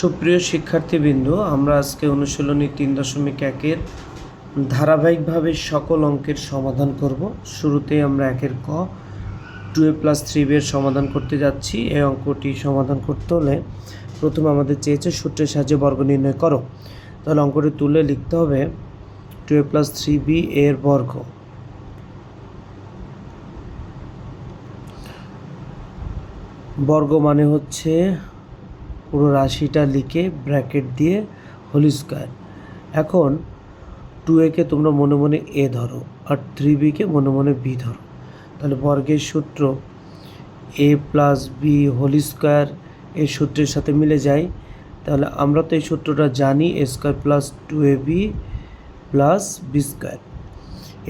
সুপ্রিয় শিক্ষার্থীবৃন্দ, আমরা আজকে অনুশীলনী তিন দশমিক একের ধারাবাহিকভাবে সকল অঙ্কের সমাধান করব। শুরুতেই আমরা একের ক, টু এ প্লাস থ্রি এর সমাধান করতে যাচ্ছি। এই অঙ্কটি সমাধান করতে হলে প্রথমে আমাদের চেয়েছে সূত্রের সাহায্যে বর্গ নির্ণয় করো। তাহলে অঙ্কটি তুলে লিখতে হবে two a plus three b এর বর্গ। বর্গ মানে হচ্ছে পুরো রাশিটা লিখে ব্র্যাকেট দিয়ে হোল স্কোয়ার। এখন টু একে তোমরা মনে মনে এ ধরো আর থ্রি বিকে মনে মনে বি ধরো। তাহলে বর্গের সূত্র a plus b whole square এই সূত্রের সাথে মিলে যায়। তাহলে আমরা তো এই সূত্রটা জানি a square plus two a b plus b square.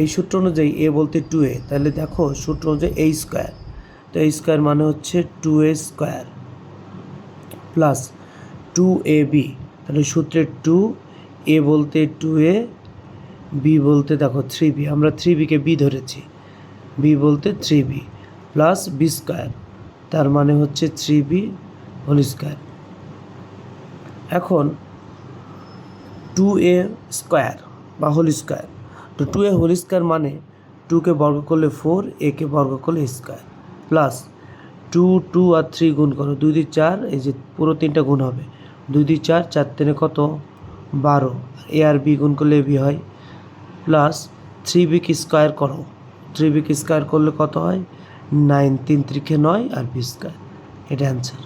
এই সূত্র অনুযায়ী এ বলতে টু এ তাহলে দেখো সূত্র অনুযায়ী এই স্কোয়ার। তো এই স্কোয়ার মানে হচ্ছে two a square. Plus two a b তাহলে সূত্রের টু এ বলতে টু এ বি বলতে দেখো থ্রি বি আমরা থ্রি বিকে বি ধরেছি। বি বলতে three b plus b square তার মানে হচ্ছে থ্রি বি হোল স্কোয়ার এখন টু এ স্কোয়ার বা হোল স্কোয়ার তো টু এ হোল স্কোয়ার মানে টুকে বর্গ করলে ফোর একে বর্গ করলে স্কোয়ার প্লাস টু টু আর থ্রি গুণ করো, দুই দুই চার, এই যে পুরো তিনটা গুণ হবে। দুই দুই চার চার তিনে কত? বারো। এ আর বি গুণ করলে বি হয় প্লাস থ্রি বিকে স্কোয়ার করো। থ্রি বিকে স্কোয়ার করলে কত হয়? নাইন তিন ত্রিখে নয় আর বি স্কোয়ার এটা অ্যান্সার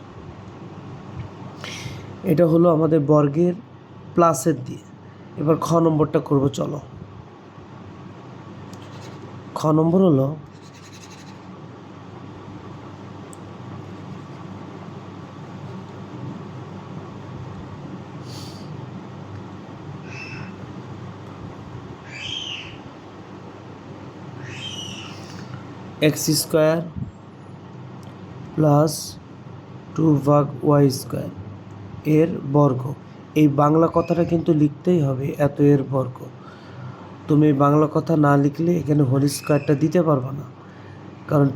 এটা হলো আমাদের বর্গের প্লাসের দিয়ে। এবার খ নম্বরটা করব, চলো। খ নম্বর হলো এক্স স্কোয়ার প্লাস টু ভাগ ওয়াই স্কোয়ার এর বর্গ। এই বাংলা কথাটা কিন্তু লিখতেই হবে এত এর বর্গ। তুমি বাংলা কথা না লিখলে এখানে হোল স্কোয়ারটা দিতে পারবে না। কারণ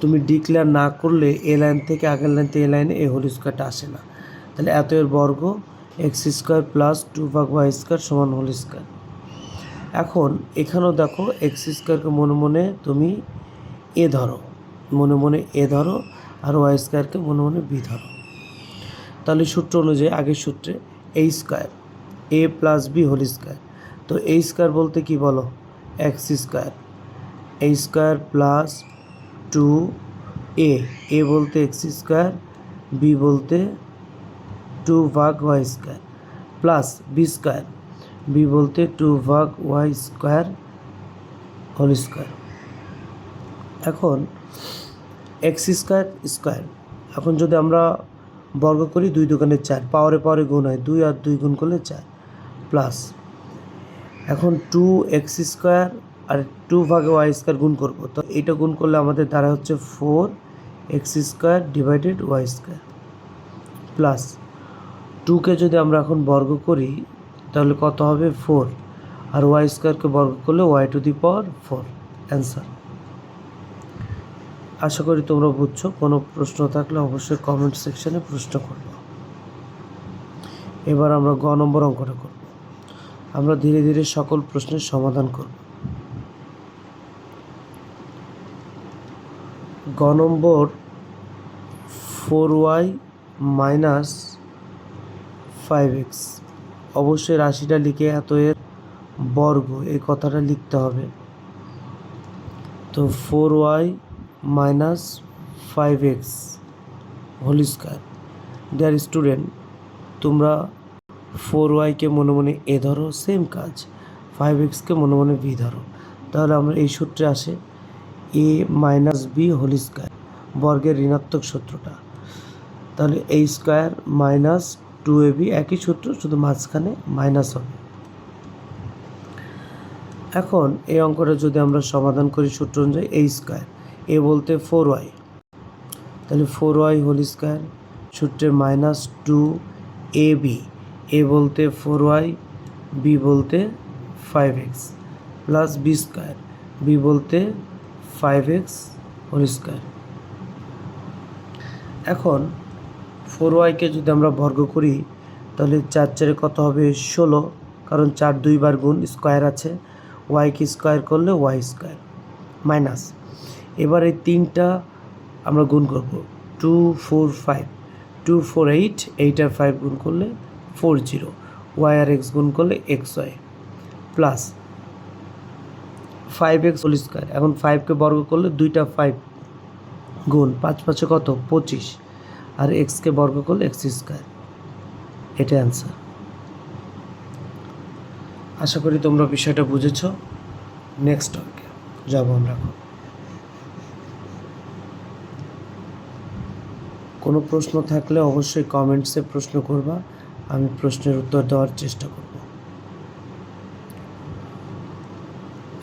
তুমি ডিক্লেয়ার না করলে এ লাইন থেকে আগের লাইন থেকে এ লাইনে এই হোল স্কোয়ারটা আসে না। তাহলে এত এর বর্গ, এক্স স্কোয়ার প্লাস টু ভাগ ওয়াই স্কোয়ার সমান হোল স্কোয়ার এখন এখানেও দেখো এক্স স্কোয়ারকে মনে মনে তুমি এ ধরো, মনে মনে এ ধরো আর ওয়াই স্কোয়ারকে মনে মনে বি ধরো। তাহলে সূত্র অনুযায়ী আগের সূত্রে এই square a plus b whole square তো এই স্কোয়ার বলতে কি বলো? X square a square plus two a a বলতে এক্স স্কোয়ার বি বলতে টু ভাগ y square plus b square b বলতে টু ভাগ ওয়াই স্কোয়ার হোল স্কোয়ার। এখন এক্স স্কোয়ার স্কোয়ার, এখন যদি আমরা বর্গ করি দুই দোকানে চার, পাওয়ারে পাওয়ারে গুণ হয় দুই আর দুই গুণ করলে চার, প্লাস। এখন টু এক্স স্কোয়ার আর টু ভাগে ওয়াই স্কোয়ার গুণ করব, তো এটা গুণ করলে আমাদের দ্বারা হচ্ছে four x square divided y square, plus টুকে যদি আমরা এখন বর্গ করি তাহলে কত হবে? ফোর আর ওয়াই স্কোয়ারকে বর্গ করলে y to the power four answer আশা করি তোমরা বুঝছ। কোনো প্রশ্ন থাকলে অবশ্যই কমেন্ট সেকশানে প্রশ্ন করব। এবার আমরা গ নম্বর অঙ্কটা করব। আমরা ধীরে ধীরে সকল প্রশ্নের সমাধান করব। গ নম্বর four y minus five x অবশ্যই রাশিটা লিখে এত এর বর্গ, এই কথাটা লিখতে হবে। তো four y minus five x whole square. Dear student, তোমরা ফোর ওয়াইকে মনে মনে এ ধরো, সেম কাজ। ফাইভ এক্সকে মনে মনে বি ধরো। তাহলে আমরা এই সূত্রে আসে a minus b whole square, বর্গের ঋণাত্মক সূত্রটা। তাহলে এই square minus two a b একই সূত্র, শুধু মাঝখানে মাইনাস হবে। এখন এই অঙ্কটা যদি আমরা সমাধান করি সূত্র অনুযায়ী এই স্কোয়ার এ বলতে ফোর ওয়াই তাহলে ফোর ওয়াই হোল স্কোয়ার সূত্রে minus two a b a বলতে ফোর ওয়াই বি বলতে five x plus b square b বলতে ফাইভ এক্স হোল স্কোয়ার এখন ফোর ওয়াইকে যদি আমরা বর্গ করি, তাহলে চার চারে কত হবে? ষোলো, কারণ চার দুইবার গুণ স্কোয়ার আছে। ওয়াইকে স্কোয়ার করলে ওয়াই স্কোয়ার, মাইনাস। এবার এই তিনটা আমরা গুণ করব। Two four five, two four eight eight আর ফাইভ গুণ করলে ফোর জিরো, ওয়াই আর এক্স গুণ করলে x y, plus five x whole square. এখন ফাইভকে বর্গ করলে দুইটা ফাইভ গুণ, পাঁচ পাঁচে কত? পঁচিশ। আর এক্সকে বর্গ করলে এক্স স্কোয়ার এটা অ্যান্সার আশা করি তোমরা বিষয়টা বুঝেছ। নেক্সট ওকে যাব আমরা কোনো প্রশ্ন থাকলে অবশ্যই কমেন্টসে প্রশ্ন করবা। আমি প্রশ্নের উত্তর দেওয়ার চেষ্টা করব।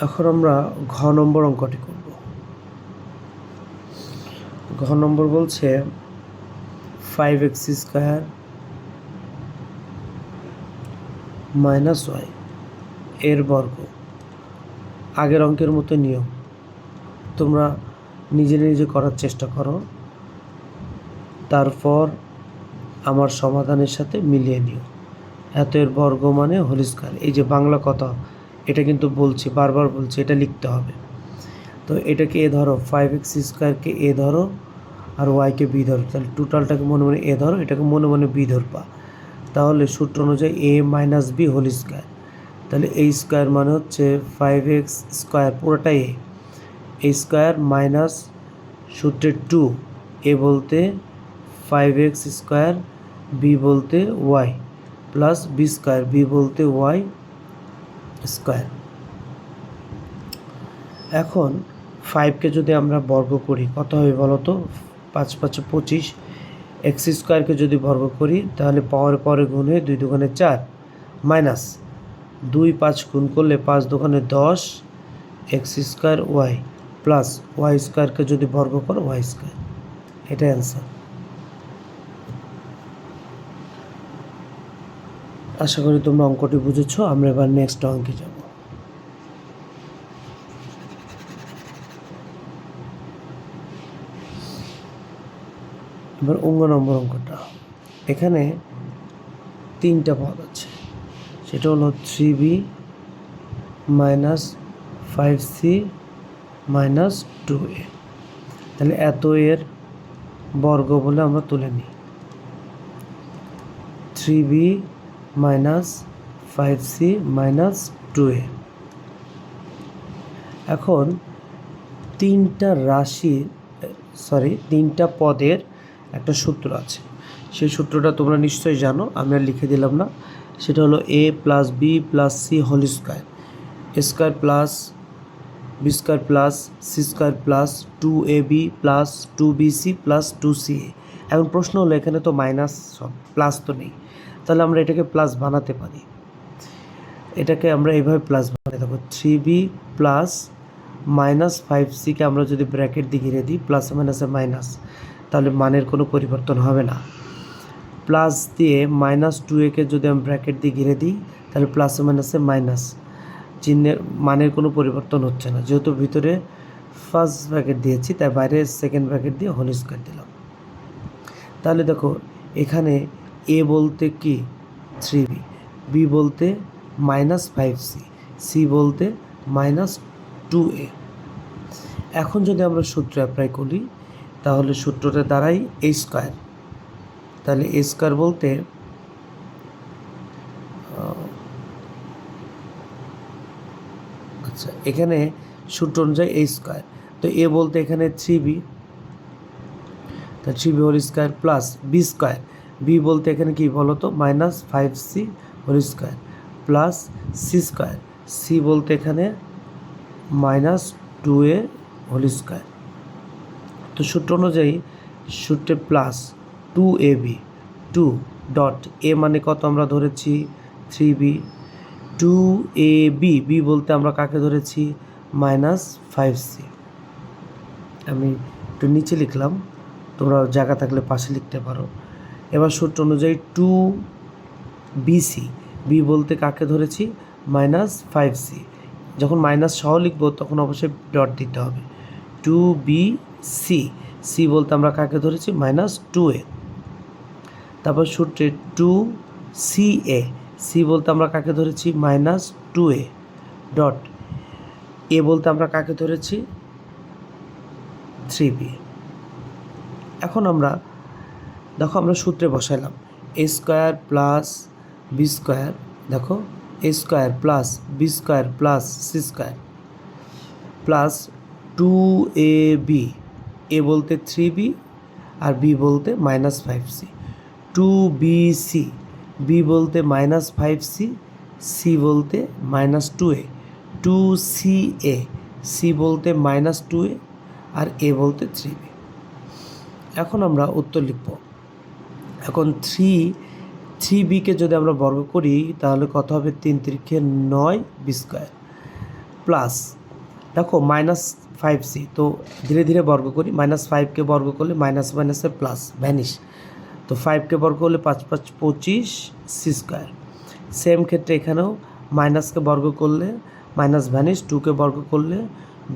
এখন আমরা ঘ নম্বর অঙ্কটি করব। ঘ নম্বর বলছে five x square minus y এর বর্গ আগের অঙ্কের মতো নিয়ম তোমরা নিজে নিজে করার চেষ্টা করো। তারপর আমার সমাধানের সাথে মিলিয়ে নিও। এত এর বর্গ মানে হোল এই যে বাংলা কথা, এটা কিন্তু বলছি, বারবার বলছি, এটা লিখতে হবে। তো এটাকে এ ধরো ফাইভ এক্স স্কোয়ারকে এ ধরো আর ওয়াইকে বি ধরো। তাহলে টোটালটাকে মনে মনে এ ধরো, এটাকে মনে মনে বি ধরবা। তাহলে সূত্র অনুযায়ী a minus b whole square তাহলে এই স্কোয়ার মানে হচ্ছে ফাইভ এক্স স্কোয়ার পুরোটাই এ এই স্কোয়ার মাইনাস সূত্রের টু এ বলতে ফাইভ এক্স স্কোয়ার বি বলতে y plus b square b বলতে ওয়াই স্কোয়ার এখন ফাইভকে যদি আমরা বর্গ করি, কত হবে বলো তো পাঁচ পাঁচে পঁচিশ এক্স স্কোয়ারকে যদি বর্গ করি, তাহলে পাওয়ার পরে গুণ হয়ে দুই দোকানে চার মাইনাস দুই পাঁচ গুণ করলে পাঁচ দোকানে দশ x square y plus y স্কোয়ারকে যদি বর্গ করো, ওয়াই স্কোয়ার। এটাই অ্যান্সার আশা করি তোমরা অঙ্কটি বুঝেছ, আমরা এবার নেক্সট অঙ্কে যাব। এবার অঙ্গ নম্বর অঙ্কটা। এখানে তিনটা পদ আছে। সেটা হলো three b minus five c minus two a তাহলে এত এর বর্গ বলে আমরা তুলে নিই। Three b minus five c minus two a এখন তিনটা রাশির সরি তিনটা পদের একটা সূত্র আছে। সেই সূত্রটা তোমরা নিশ্চয়ই জানো, আমি আর লিখে দিলাম না। সেটা হলো a plus b plus c whole square square plus b square plus c square plus two a b plus two b c plus two c a এখন প্রশ্ন হলো, এখানে তো মাইনাস সব প্লাস তো নেই। তাহলে আমরা এটাকে প্লাস বানাতে পারি। এটাকে আমরা এইভাবে প্লাস বানাতে থাকব three b plus minus five সিকে আমরা যদি ব্র্যাকেট দিয়ে ঘিরে দিই প্লাস মাইনাসে মাইনাস তাহলে মানের কোনো পরিবর্তন হবে না। প্লাস দিয়ে মাইনাস টু একে যদি আমি ব্র্যাকেট দিয়ে ঘিরে দিই, তাহলে প্লাস মাইনাসে মাইনাস চিহ্নের, মানের কোনো পরিবর্তন হচ্ছে না। যেহেতু ভিতরে ফার্স্ট ব্র্যাকেট দিয়েছি, তাই বাইরে সেকেন্ড ব্র্যাকেট দিয়ে হোল স্কোয়ার দিলাম। তাহলে দেখো, এখানে এ বলতে কি? থ্রি বি বি বলতে মাইনাস ফাইভ সি সি বলতে মাইনাস টু এ এখন যদি আমরা সূত্র অ্যাপ্লাই করি তাহলে সূত্রটা দাঁড়াই এ স্কোয়ার তাহলে এ স্কোয়ার বলতে আচ্ছা এখানে সূত্র অনুযায়ী এ স্কোয়ার তো এ বলতে এখানে থ্রি বি তা three b whole square plus b square b বলতে এখানে কি বলো তো minus five c whole square plus c square c বলতে এখানে minus two a whole square তো সূত্র অনুযায়ী সূত্রে plus two a b two dot a মানে কত আমরা ধরেছি? Three b two a b b বলতে আমরা কাকে ধরেছি? মাইনাস ফাইভ সি আমি একটু নিচে লিখলাম, তোমরা জায়গা থাকলে পাশে লিখতে পারো। এবার সূত্র অনুযায়ী টু বিসি বি বলতে কাকে ধরেছি? মাইনাস ফাইভ সি যখন মাইনাস সহ লিখব, তখন অবশ্যই ডট দিতে হবে। Two b C. সি বলতে আমরা কাকে ধরেছি? Minus two a. তারপর সূত্রে টু সি এ। সি বলতে আমরা কাকে ধরেছি? Minus two a dot. A বলতে আমরা কাকে ধরেছি? Three b. এখন আমরা, দেখো আমরা সূত্রে বসাইলাম। A square plus b square, দেখো। A square plus b square plus c square plus two a b, a বলতে থ্রি বি আর বি বলতে minus five c. Two b c, b বলতে মাইনাস ফাইভ সি সি বলতে minus two a. Two c a, c বলতে minus two a আর a বলতে three b. এখন আমরা উত্তর লিখব। এখন থ্রি থ্রি বিকে যদি আমরা বর্গ করি, তাহলে কত হবে? তিন তিরিখে নয় বি স্কোয়ার। প্লাস, দেখো, মাইনাস ফাইভ সি তো ধীরে ধীরে বর্গ করি মাইনাস ফাইভকে বর্গ করলে মাইনাস মাইনাসে প্লাস ভ্যানিশ তো ফাইভকে বর্গ করলে পাঁচ পাঁচ, পঁচিশ সি স্কোয়ার সেম ক্ষেত্রে এখানেও মাইনাসকে বর্গ করলে মাইনাস ভ্যানিশ টুকে বর্গ করলে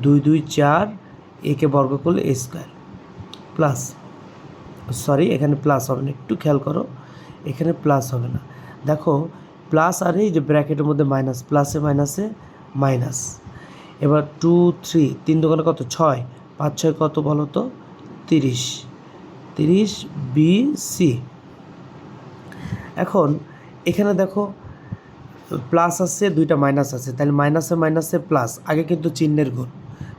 দুই দুই, চার একে বর্গ করলে এ স্কোয়ার প্লাস সরি এখানে প্লাস হবে না, একটু খেয়াল করো, এখানে প্লাস হবে না। দেখো প্লাস আর এই যে ব্র্যাকেটের মধ্যে মাইনাস প্লাসে মাইনাসে মাইনাস এবার টু থ্রি তিন দোকানে কত? ছয়। পাঁচ, ছয় কত বলো তো? তিরিশ। তিরিশ বি সি এখন এখানে দেখো প্লাস আছে, দুইটা মাইনাস আছে। তাহলে মাইনাসে মাইনাসে প্লাস আগে কিন্তু চিহ্নের গুণ।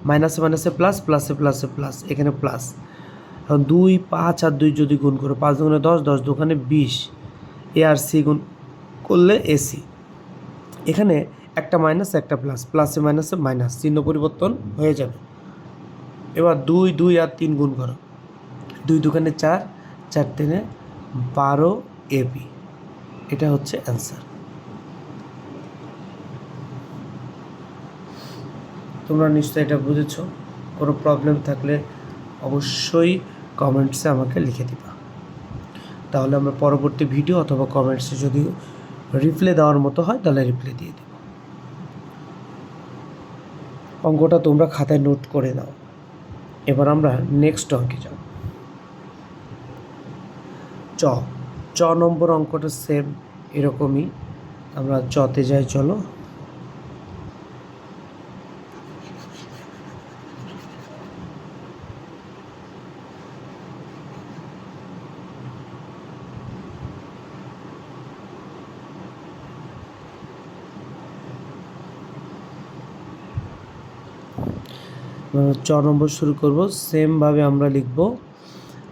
মাইনাসে মাইনাসে প্লাস প্লাসে প্লাসে প্লাস এখানে প্লাস এখন দুই, পাঁচ আর দুই যদি গুণ করো, পাঁচ দোকানে দশ দশ দোকানে বিশ। এ আর সি গুণ করলে এসি এখানে একটা মাইনাস একটা প্লাস প্লাসে মাইনাসে মাইনাস চিহ্ন পরিবর্তন হয়ে যাবে। এবার দুই দুই আর তিন গুণ করো। দুই দোকানে চার চার তিনে বারো এবি এটা হচ্ছে অ্যান্সার তোমরা নিশ্চয়ই এটা বুঝেছ। কোনো প্রবলেম থাকলে অবশ্যই কমেন্টসে আমাকে লিখে দিবা। তাহলে আমরা পরবর্তী ভিডিও অথবা কমেন্টসে যদি রিপ্লাই দেওয়ার মতো হয়, তাহলে রিপ্লাই দিয়ে দেব। অঙ্কটা তোমরা খাতায় নোট করে নাও। এবার আমরা নেক্সট অঙ্কে যাব। চ চ নম্বর অঙ্কটা সেম এরকমই। আমরা চতে যাই, চলো। চ নম্বর শুরু করব। সেমভাবে আমরা লিখব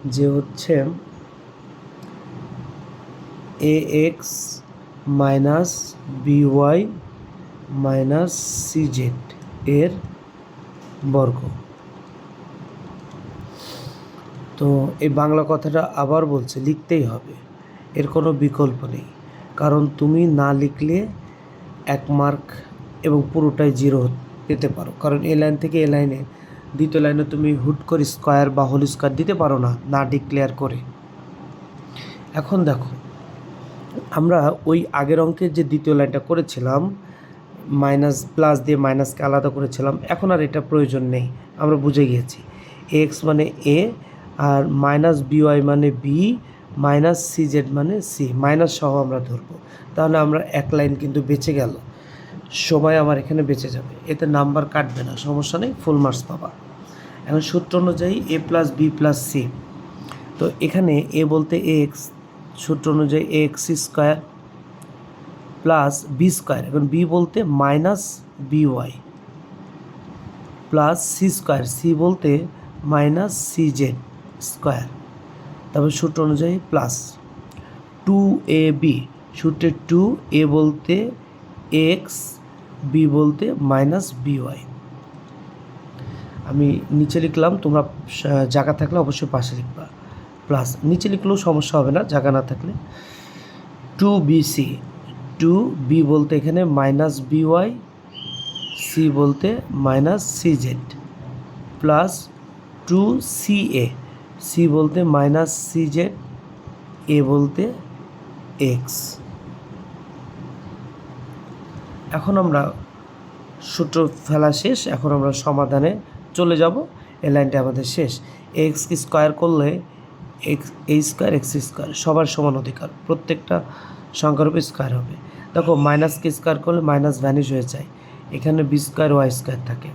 যে হচ্ছে a x minus b y minus CZ এর বর্গ। তো এই বাংলা কথাটা আবার বলছে, লিখতেই হবে। এর কোনো বিকল্প নেই। কারণ তুমি না লিখলে এক মার্ক এবং পুরোটাই জিরো পেতে পারো। কারণ এ লাইন থেকে এ লাইনে দ্বিতীয় লাইনে তুমি হুট করে স্কোয়ার বা হোল স্কোয়ার দিতে পারো না না ডিক্লেয়ার করে। এখন দেখো, আমরা ওই আগের অঙ্কের যে দ্বিতীয় লাইনটা করেছিলাম, মাইনাস প্লাস দিয়ে মাইনাসকে আলাদা করেছিলাম, এখন আর এটা প্রয়োজন নেই, আমরা বুঝে গিয়েছি। এক্স মানে এ, আর মাইনাস বিওয়াই মানে বি, মাইনাস সি জেড মানে সি, মাইনাস সহ আমরা ধরবো। তাহলে আমরা এক লাইন কিন্তু বেঁচে গেল। সময় আমার এখানে বেঁচে যাবে, এতে নাম্বার কাটবে না, সমস্যা নেই, ফুল মার্কস পাবা। এখন সূত্র অনুযায়ী a plus b plus c তো এখানে এ বলতে এক্স সূত্র অনুযায়ী x square plus b square এখন বি বলতে minus b y plus c square c বলতে মাইনাস সি জেড স্কোয়ার তারপর সূত্র অনুযায়ী প্লাস টু এ বি সূত্রে টু এ বলতে এক্স বি বলতে মাইনাস বি ওয়াই আমি নিচে লিখলাম, তোমরা জায়গা থাকলে অবশ্যই পাশে লিখবা। প্লাস নিচে লিখলেও সমস্যা হবে না, জায়গা না থাকলে। Two b c two b বলতে এখানে মাইনাস বি ওয়াই সি বলতে minus c z plus two c a c বলতে মাইনাস সি জেড এ বলতে এক্স এখন আমরা সূত্র ফেলা শেষ, এখন আমরা সমাধানে চলে যাব, এই লাইনটা আমাদের শেষ। এক্স স্কোয়ার করলে এক্স এই স্কোয়ার এক্স স্কোয়ার সবার সমান অধিকার, প্রত্যেকটা সংখ্যার উপর স্কোয়ার হবে। দেখো মাইনাসকে স্কোয়ার করলে মাইনাস ভ্যানিশ হয়ে যায়, এখানে বি স্কোয়ার ওয়াই স্কোয়ার থাকে।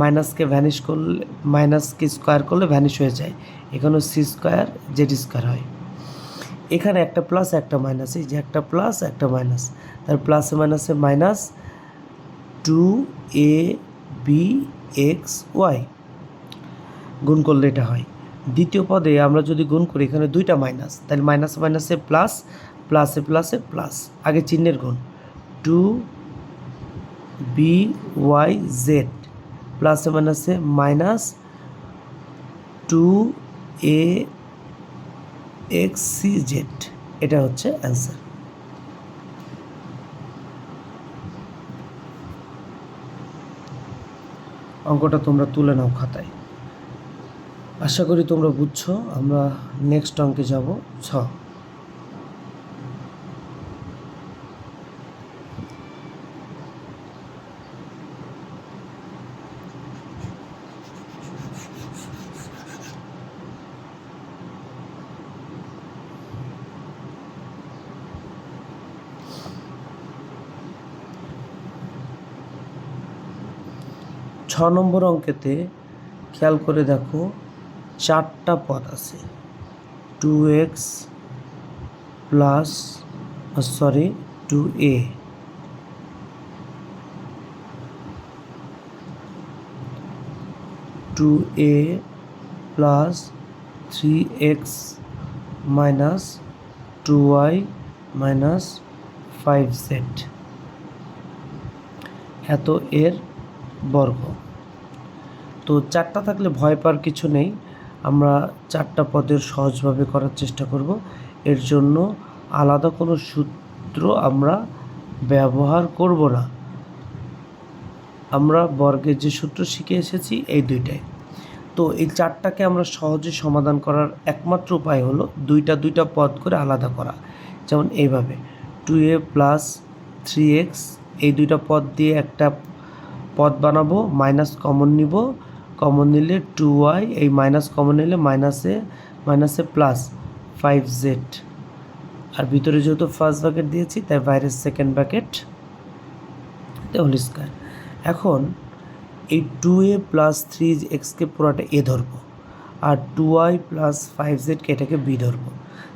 মাইনাসকে ভ্যানিশ করলে মাইনাসকে স্কোয়ার করলে ভ্যানিশ হয়ে যায় এখানে সি স্কোয়ার জেড স্কোয়ার হয়। এখানে একটা প্লাস একটা মাইনাস এই যে একটা প্লাস একটা মাইনাস তার প্লাসে মাইনাসে minus two a b x y. গুণ করলে এটা হয়। দ্বিতীয় পদে আমরা যদি গুণ করি, এখানে দুইটা মাইনাস। তাহলে মাইনাস মাইনাসে প্লাস, প্লাসে প্লাসে প্লাস। আগে চিহ্নের গুণ। টু বি ওয়াই জেড প্লাসে মাইনাসে minus two a x c z. এটা হচ্ছে অ্যান্সার। অঙ্কটা তোমরা তুলে নাও খাতায়। আশা করি তোমরা বুঝছ আমরা নেক্সট অঙ্কে যাব। ছ। নম্বর অঙ্কেতে খেয়াল করে দেখো, চারটা পদ আছে। Two x plus sorry two a two a plus three x minus two y minus five z এত এর বর্গ। তো চারটা থাকলে ভয় পাওয়ার কিছু নেই। আমরা চারটা পদের সহজভাবে করার চেষ্টা করব। এর জন্য আলাদা কোনো সূত্র আমরা ব্যবহার করব না। আমরা বর্গের যে সূত্র শিখে এসেছি, এই দুইটাই। তো এই চারটাকে আমরা সহজে সমাধান করার একমাত্র উপায় হলো দুইটা দুইটা পদ করে আলাদা করা। যেমন এইভাবে two a plus three x, এই দুইটা পদ দিয়ে একটা পদ বানাবো, মাইনাস কমন নিব কমন নিলে টু ওয়াই এই মাইনাস কমন নিলে মাইনাসে মাইনাসে প্লাস ফাইভ জেড আর ভিতরে যেহেতু ফার্স্ট ব্যাকেট দিয়েছি, তাই বাইরের সেকেন্ড ব্যাকেট হোল স্কোয়ার এখন এই টু এ প্লাস থ্রি এক্সকে পুরোটা এ ধরবো, আর টু ওয়াই প্লাস ফাইভ জেডকে এটাকে বি ধরবো।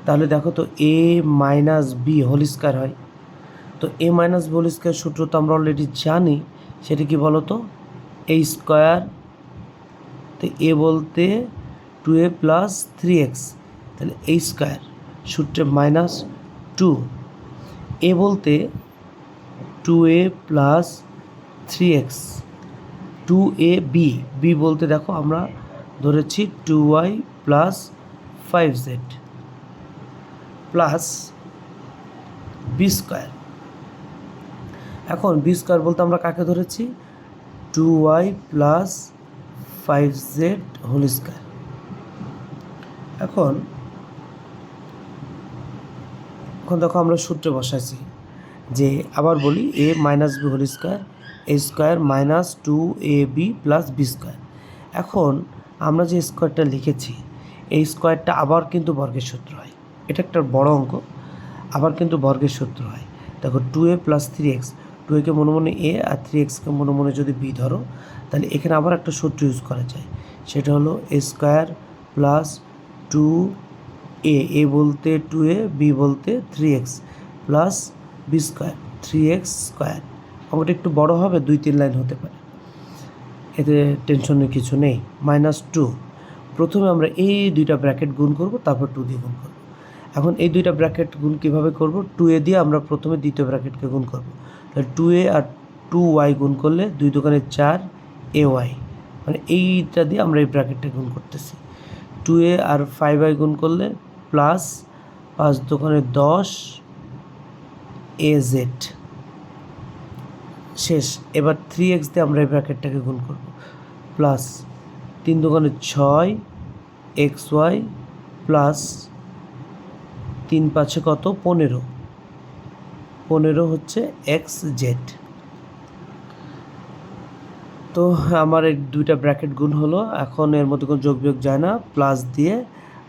তাহলে দেখো তো a minus b whole square হয়। তো a minus b whole square সূত্র তো আমরা অলরেডি জানি, সেটা কি বলো তো এ স্কোয়ার তো এ বলতে two a plus three x তাহলে এ স্কোয়ার সূত্রে মাইনাস টু এ বলতে two a plus three x two a b b বলতে দেখো আমরা ধরেছি two y plus five z plus b square এখন বি স্কোয়ার বলতে আমরা কাকে ধরেছি? Two y plus five z whole square এখন এখন দেখো আমরা সূত্রে বসাইছি যে আবার বলি a minus b whole square a square minus two a b plus b square এখন আমরা যে স্কোয়ারটা লিখেছি, এই স্কোয়ারটা আবার কিন্তু বর্গের সূত্র হয়। এটা একটা বড় অঙ্ক, আবার কিন্তু বর্গের সূত্র হয়। দেখো two a plus three x two একে মনে মনে এ আর থ্রি এক্সকে মনে মনে যদি বি ধরো তাহলে এখানে আবার একটা সূত্র ইউজ করা যায়। সেটা হলো a square plus two a a বলতে টু এ বি বলতে three x plus b square three x square অঙ্কটা একটু বড় হবে, দুই তিন লাইন হতে পারে। এতে টেনশনের কিছু নেই মাইনাস টু প্রথমে আমরা এই দুইটা ব্র্যাকেট গুণ করব, তারপর টু দিয়ে গুণ করব। এখন এই দুইটা ব্র্যাকেট গুণ কীভাবে করব? টু এ দিয়ে আমরা প্রথমে দ্বিতীয় ব্র্যাকেটকে গুণ করব। তাহলে টু এ আর টু ওয়াই গুণ করলে দুই দোকানে চার এ ওয়াই মানে এইটা দিয়ে আমরা এই ব্র্যাকেটটা গুণ করতেছি। টু এ আর ফাইভ ওয়াই গুণ করলে প্লাস পাঁচ দোকানে দশ এ জেড শেষ। এবার থ্রি এক্স দিয়ে আমরা এই ব্র্যাকেটটাকে গুণ করব। প্লাস তিন দোকানে ছয় এক্স ওয়াই প্লাস তিন পাঁচে কত? পনেরো। পনেরো হচ্ছে এক্স জেড তো আমার এই দুইটা ব্র্যাকেট গুণ হলো। এখন এর মধ্যে কোনো যোগ বিয়োগ যায় না প্লাস দিয়ে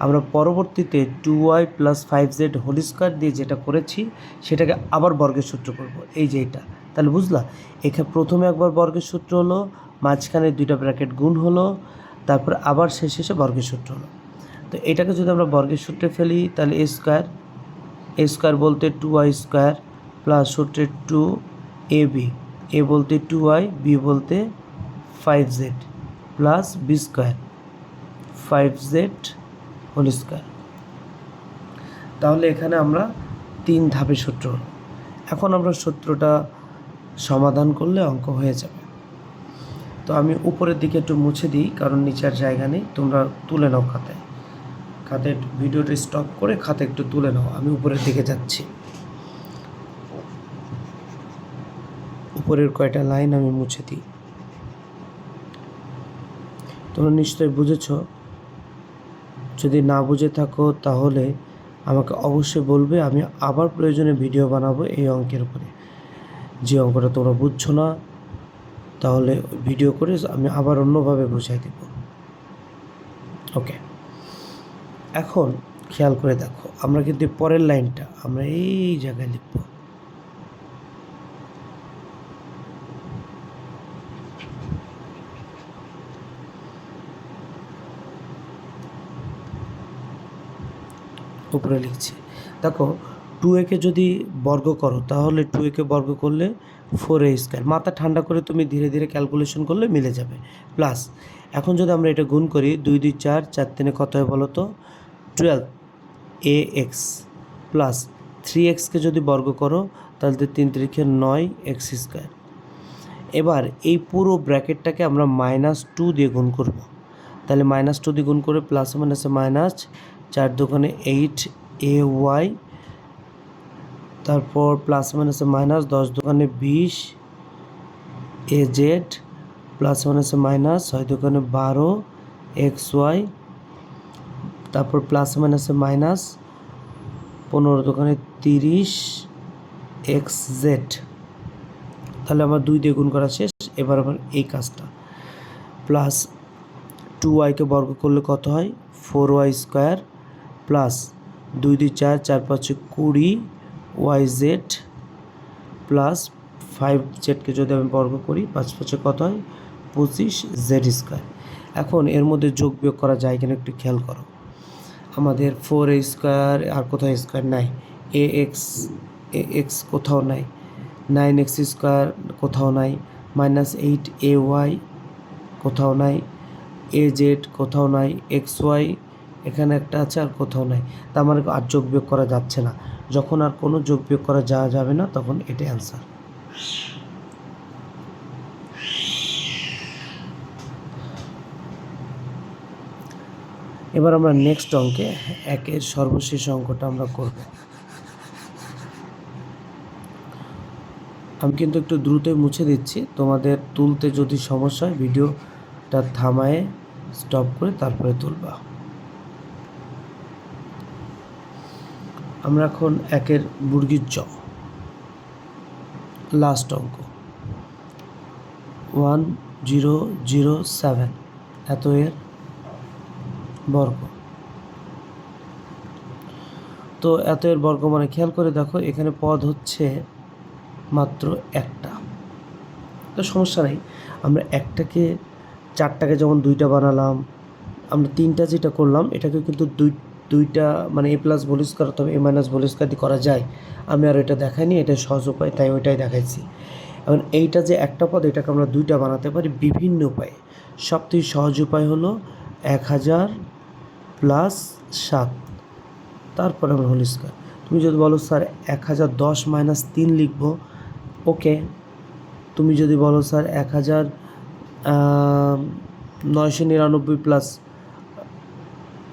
আমরা পরবর্তীতে two y plus five z whole square দিয়ে যেটা করেছি, সেটাকে আবার বর্গের সূত্র করব। এই যে এটা। তাহলে বুঝলা? এখানে প্রথমে একবার বর্গের সূত্র হলো, মাঝখানে দুইটা ব্র্যাকেট গুণ হলো, তারপর আবার শেষ শেষে বর্গের সূত্র হলো। তো এটাকে যদি আমরা বর্গের সূত্রে ফেলি, তাহলে এ স্কোয়ার এ স্কোয়ার বলতে টু ওয়াই স্কোয়ার প্লাস সূত্রে টু এ বি এ বলতে টু ওয়াই বি বলতে five z plus b square five z whole square তাহলে এখানে আমরা তিন ধাপে সূত্র। এখন আমরা সূত্রটা সমাধান করলে অঙ্ক হয়ে যাবে। তো আমি উপরের দিকে একটু মুছে দিই, কারণ নিচের জায়গা নেই, তোমরা তুলে নাও খাতায়। খাতে ভিডিওটা স্টপ করে খাতে একটু তুলে নাও, আমি উপরের দিকে যাচ্ছি। উপরের কয়টা লাইন আমি মুছে দিই? তোমরা নিশ্চয়ই বুঝেছ। যদি না বুঝে থাকো, তাহলে আমাকে অবশ্যই বলবে, আমি আবার প্রয়োজনে ভিডিও বানাবো এই অঙ্কের উপরে। যে অঙ্কটা তোমরা বুঝছ না, তাহলে ভিডিও করে আমি আবার অন্যভাবে বুঝাই দেব। ওকে। এখন খেয়াল করে দেখো, আমরা কিন্তু পরের লাইনটা, আমরা এই জায়গায় লিখব। উপরে লিখছি। দেখো টু একে যদি বর্গ করো, তাহলে টু একে বর্গ করলে ফোর এ স্কোয়ার মাথা ঠান্ডা করে তুমি ধীরে ধীরে ক্যালকুলেশন করলে মিলে যাবে। প্লাস এখন যদি আমরা এটা গুণ করি, দুই দুই, চার চার তিনে কত হয় বলো তো? Twelve a x plus three এক্সকে যদি বর্গ করো, তাহলে তিন তারিখে নয় এক্স স্কোয়ার এবার এই পুরো ব্র্যাকেটটাকে আমরা মাইনাস টু দিয়ে গুণ করব। তাহলে মাইনাস টু দিয়ে গুণ করে প্লাস মাইনাসে মাইনাস চার দোকানে এইট এ ওয়াই তারপর প্লাস মাইনাসে মাইনাস দশ দোকানে বিশ এ জেড প্লাস মাইনাসে মাইনাস ছয় দোকানে বারো এক্স ওয়াই তারপর প্লাস মাইনাসে মাইনাস পনেরো দোকানে তিরিশ এক্স জেড তাহলে আমার দুই দিয়ে গুণ করা শেষ, এবার আমার এই কাজটা। প্লাস টু ওয়াইকে বর্গ করলে কত হয়? ফোর ওয়াই স্কোয়ার প্লাস দুই দুই চার চার পাঁচে কুড়ি ওয়াই জেড প্লাস ফাইভ জেডকে যদি আমি বর্গ করি, পাঁচ পাঁচে কত হয়? পঁচিশ জেড স্কোয়ার। এখন এর মধ্যে যোগ বিয়োগ করা যায় কিনা একটু খেয়াল করো। আমাদের ফোর এ স্কোয়ার আর কোথাও স্কোয়ার নাই। এ এক্স এ এক্স কোথাও নাই। নাইন এক্স স্কোয়ার কোথাও নাই। মাইনাস এইট এ ওয়াই কোথাও নাই। এ জেড কোথাও নাই। এক্স ওয়াই এখানে একটা আছে আর কোথাও নাই। তার মানে আর যোগ বিয়োগ করা যাচ্ছে না। যখন আর কোনো যোগ বিয়োগ করা যাওয়া যাবে না, তখন এটাই অ্যান্সার এবার আমরা নেক্সট অঙ্কে একের সর্বশেষ অঙ্কটা আমরা করব। আমি কিন্তু একটু দ্রুতই মুছে দিচ্ছি। তোমাদের তুলতে যদি সমস্যা হয় ভিডিওটা থামায়ে স্টপ করে তারপরে তুলবা। আমরা এখন একের মুরগির জ। লাস্ট অঙ্ক। ওয়ান জিরো জিরো সেভেন এত এর বর্গ। তো এত এর বর্গ মানে খেয়াল করে দেখো, এখানে পদ হচ্ছে মাত্র একটা। তো সমস্যা নেই, আমরা একটাকে, চারটাকে যেমন দুইটা বানালাম, আমরা তিনটা যেটা করলাম, এটাকে কিন্তু দুই দুইটা মানে এ প্লাস বলিস করা তবে এ মাইনাস বলিস দিয়ে করা যায়, আমি আর এটা দেখাইনি এটা সহজ উপায়, তাই ওইটাই দেখাইছি। এখন এইটা যে একটা পদ, এটাকে আমরা দুইটা বানাতে পারি বিভিন্ন উপায়ে। সবথেকে সহজ উপায় হলো এক হাজার প্লাস সাত, তারপরে আমরা হোল স্কোয়ার তুমি যদি বলো, স্যার, এক হাজার দশ মাইনাস তিন লিখব। ওকে। তুমি যদি বলো, স্যার, এক হাজার নয়শো নিরানব্বই প্লাস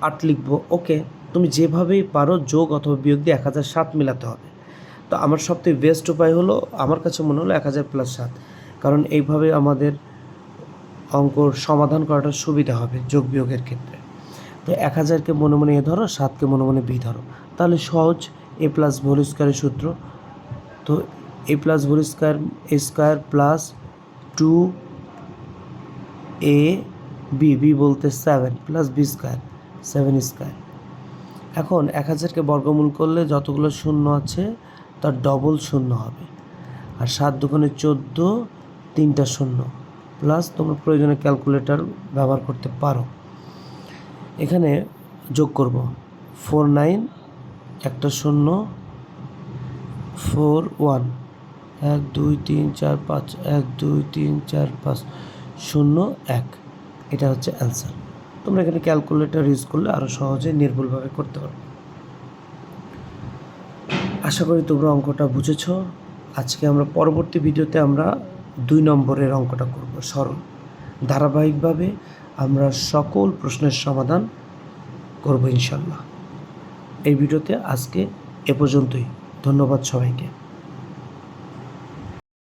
আট লিখব, ওকে, তুমি যেভাবেই পারো যোগ অথবা বিয়োগ দিয়ে এক হাজার সাত মেলাতে হবে। তো আমার সবথেকে বেস্ট উপায় হলো, আমার কাছে মনে হলো এক হাজার প্লাস সাত। কারণ এইভাবে আমাদের অঙ্কর সমাধান করাটা সুবিধা হবে যোগ বিয়োগের ক্ষেত্রে। তো এক হাজারকে মনে মনে এ ধরো, সাতকে মনে মনে বি ধরো। তাহলে সহজ, এ প্লাস ভোল স্কোয়ারের সূত্র। তো a plus whole square square plus two a b b বলতে seven plus b square seven square. এখন এক হাজারকে বর্গমূল করলে যতগুলো শূন্য আছে, তার ডবল শূন্য হবে। আর সাত দোকানে চোদ্দ, তিনটা শূন্য। প্লাস তোমরা প্রয়োজনে ক্যালকুলেটর ব্যবহার করতে পারো। এখানে যোগ করব। ফোর নাইন একটা শূন্য ফোর ওয়ান এক, দুই, তিন, চার, পাঁচ। এক, দুই, তিন, চার, পাঁচ। শূন্য, এক। এটা হচ্ছে অ্যান্সার তোমরা এখানে ক্যালকুলেটর ইউজ করলে আরও সহজে নির্ভুলভাবে করতে পারবে আশা করি তোমরা অঙ্কটা বুঝেছ। আজকে আমরা পরবর্তী ভিডিওতে আমরা দুই নম্বরের অঙ্কটা করব সরল। ধারাবাহিকভাবে আমরা সকল প্রশ্নের সমাধান করব ইনশাল্লাহ এই ভিডিওতে আজকে এ পর্যন্তই। ধন্যবাদ সবাইকে।